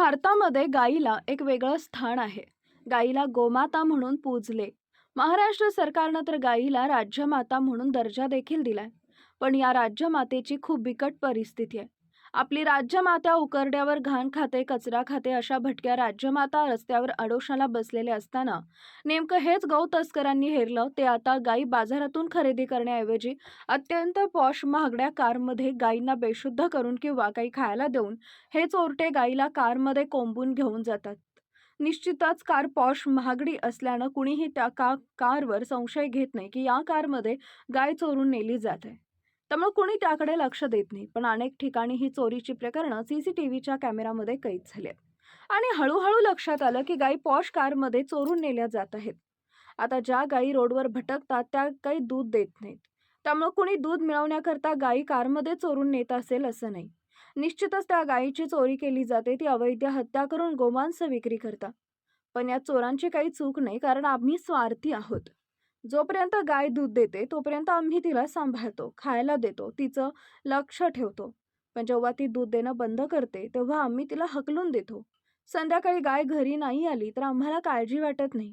भारतामध्ये गाईला एक वेगळं स्थान आहे. गाईला गोमाता म्हणून पूजले. महाराष्ट्र सरकारनं तर गाईला राज्यमाता म्हणून दर्जा देखील दिलाय. पण या राज्यमातेची खूप बिकट परिस्थिती आहे. आपली राज्यमाता उकरड्यावर घाण खाते कचरा खाते अशा भटक्या राज्यमाता रस्त्यावर अडोशाला बसलेले असताना नेमकं हेच गौ तस्करांनी हेरलं. ते आता गाई बाजारातून खरेदी करण्याऐवजी अत्यंत पॉश महागड्या कारमध्ये गायींना बेशुद्ध करून किंवा काही खायला देऊन हे चोरटे गाईला कारमध्ये कोंबून घेऊन जातात. निश्चितच कार पॉश महागडी असल्यानं कुणीही त्या का कारवर संशय घेत नाही की या कारमध्ये गाय चोरून नेली जात. आहे त्यामुळे कुणी त्याकडे लक्ष देत नाही. पण अनेक ठिकाणी ही चोरीची प्रकरणं सी सी टी व्हीच्या कॅमेरामध्ये कैद झाली आहेत. आणि हळूहळू लक्षात आलं की गायी पॉश कारमध्ये चोरून नेल्या जात आहेत. आता ज्या गायी रोडवर भटकतात त्या काही दूध देत नाहीत. त्यामुळे कुणी दूध मिळवण्याकरता गायी कारमध्ये चोरून नेत असेल असं नाही. निश्चितच त्या गायीची चोरी केली जाते ती अवैध हत्या करून गोमांस विक्री करता पण या चोरांची काही चूक नाही कारण आम्ही स्वार्थी आहोत. जोपर्यंत गाय दूध देते तोपर्यंत आम्ही तिला सांभाळतो खायला देतो तिचं लक्ष ठेवतो. पण जेव्हा ती दूध देणं बंद करते तेव्हा आम्ही तिला हकलून देतो. संध्याकाळी गाय घरी नाही आली तर आम्हाला काळजी वाटत नाही.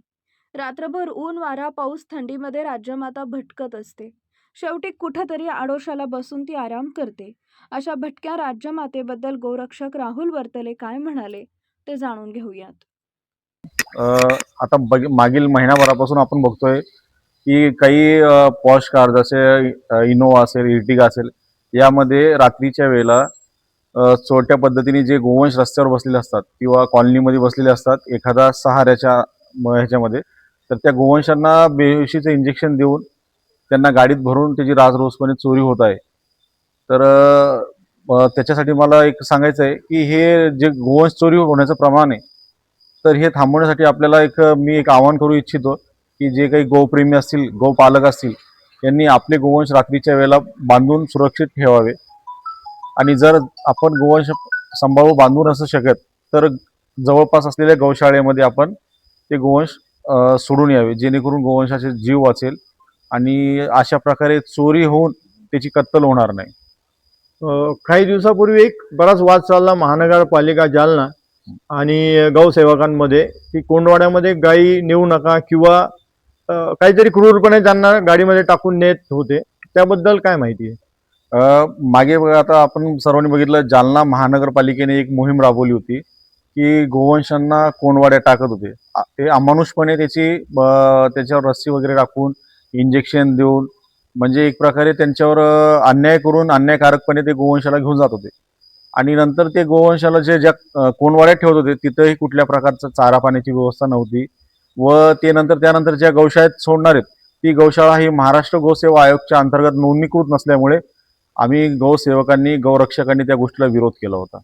रात्रभर ऊन वारा पाऊस थंडीमध्ये राज्यमाता भटकत असते. शेवटी कुठंतरी आडोशाला बसून ती आराम करते. अशा भटक्या राज्यमातेबद्दल गोरक्षक राहुल वर्तले काय म्हणाले ते जाणून घेऊयात. आता मागील महिनाभरापासून आपण बघतोय की काही पॉश कार जसे इनोवा असेल इर्टिगा असेल यामध्ये रात्रीच्या वेळेला छोट्या पद्धतीने जे गोवंश रस्त्यावर बसलेले असतात किंवा कॉलनीमध्ये बसलेले असतात एखादा सहाऱ्याच्या म- ह्याच्यामध्ये तर त्या गोवंशांना बेहोशीचं इंजेक्शन देऊन त्यांना गाडीत भरून त्याची राजरोसपणे चोरी होत आहे. तर त्याच्यासाठी मला एक सांगायचं आहे की हे जे गोवंश चोरी होण्याचं प्रमाण आहे तर हे थांबवण्यासाठी आपल्याला एक मी एक आवाहन करू इच्छितो की जे काही गोप्रेमी असतील गोपालक असतील यांनी आपले गोवंश रात्रीच्या वेळेला बांधून सुरक्षित ठेवावे. आणि जर आपण गोवंश सांभाळून बांधून असू शकत तर जवळपास असलेल्या गौशाळेमध्ये आपण ते गोवंश सोडून यावे जेणेकरून गोवंशाचे जीव वाचेल आणि अशा प्रकारे चोरी होऊन त्याची कत्तल होणार नाही. काही दिवसापूर्वी एक बराच वाद चालला महानगरपालिका जालना आणि गौसेवकांमध्ये की कोंडवाड्यामध्ये गायी नेऊ नका किंवा काहीतरी क्रूरपणे त्यांना गाडीमध्ये टाकून नेत होते. त्याबद्दल काय माहिती आहे? मागे बघा आता आपण सर्वांनी बघितलं जालना महानगरपालिकेने एक मोहीम राबवली होती की गोवंशांना कोंडवाड्यात टाकत होते. ते अमानुषपणे त्याची त्याच्यावर रस्सी वगैरे टाकून इंजेक्शन देऊन म्हणजे एक प्रकारे त्यांच्यावर अन्याय करून अन्यायकारकपणे ते गोवंशाला घेऊन जात होते. आणि नंतर ते गोवंशाला जे ज्या अ, कोंडवाड्यात ठेवत होते तिथंही कुठल्या प्रकारचं चारा पाण्याची व्यवस्था नव्हती. व ते नंतर त्यानंतर ज्या गौशाळेत सोडणार आहेत ती गौशाळा ही महाराष्ट्र गोसेवा आयोगच्या अंतर्गत नोंदणीकृत नसल्यामुळे आम्ही गौसेवकांनी गौरक्षकांनी त्या गोष्टीला विरोध केला होता.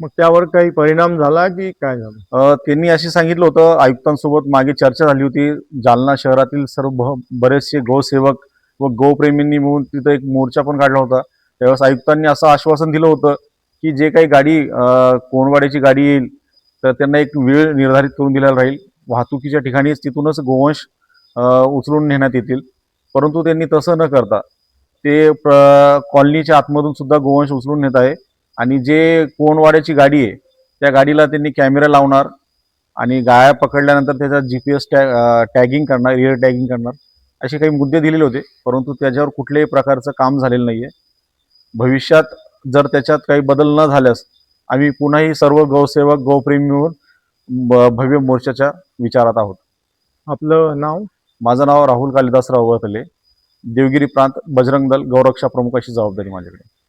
मग त्यावर काही परिणाम झाला की काय झालं? त्यांनी असे सांगितलं होतं आयुक्तांसोबत मागे चर्चा झाली होती. जालना शहरातील सर्व बरेचसे गौसेवक व गौप्रेमींनी मिळून तिथं एक मोर्चा पण काढला होता. त्यावेळेस आयुक्तांनी असं आश्वासन दिलं होतं की जे काही गाडी अ, कोंडवाड्याची गाडी येईल तर त्यांना एक वेळ निर्धारित करून दिलेला राहील. वाहतुकीच्या ठिकाणीच तिथूनच गोवंश उचलून नेण्यात येतील. परंतु त्यांनी तसं न करता ते प्र- कॉलनीच्या आतमधून सुद्धा गोवंश उचलून नेत आहे. आणि जे कोणवाड्याची गाडी आहे त्या गाडीला त्यांनी कॅमेरा लावणार आणि गाया पकडल्यानंतर त्याचा जी पी एस टॅ टॅगिंग करणार रिअर टॅगिंग करणार असे काही मुद्दे दिलेले होते. परंतु त्याच्यावर कुठल्याही प्रकारचं काम झालेलं नाही आहे भविष्यात जर त्याच्यात काही बदल न झाल्यास आम्ही पुन्हाही सर्व गौसेवक गौप्रेमी मिळून भव्य मोर्चाच्या विचारात आहोत. आपलं नाव? माझं नाव राहुल कालिदासराव वतले देवगिरी प्रांत बजरंग दल गौरक्षा प्रमुखाची जबाबदारी माझ्याकडे.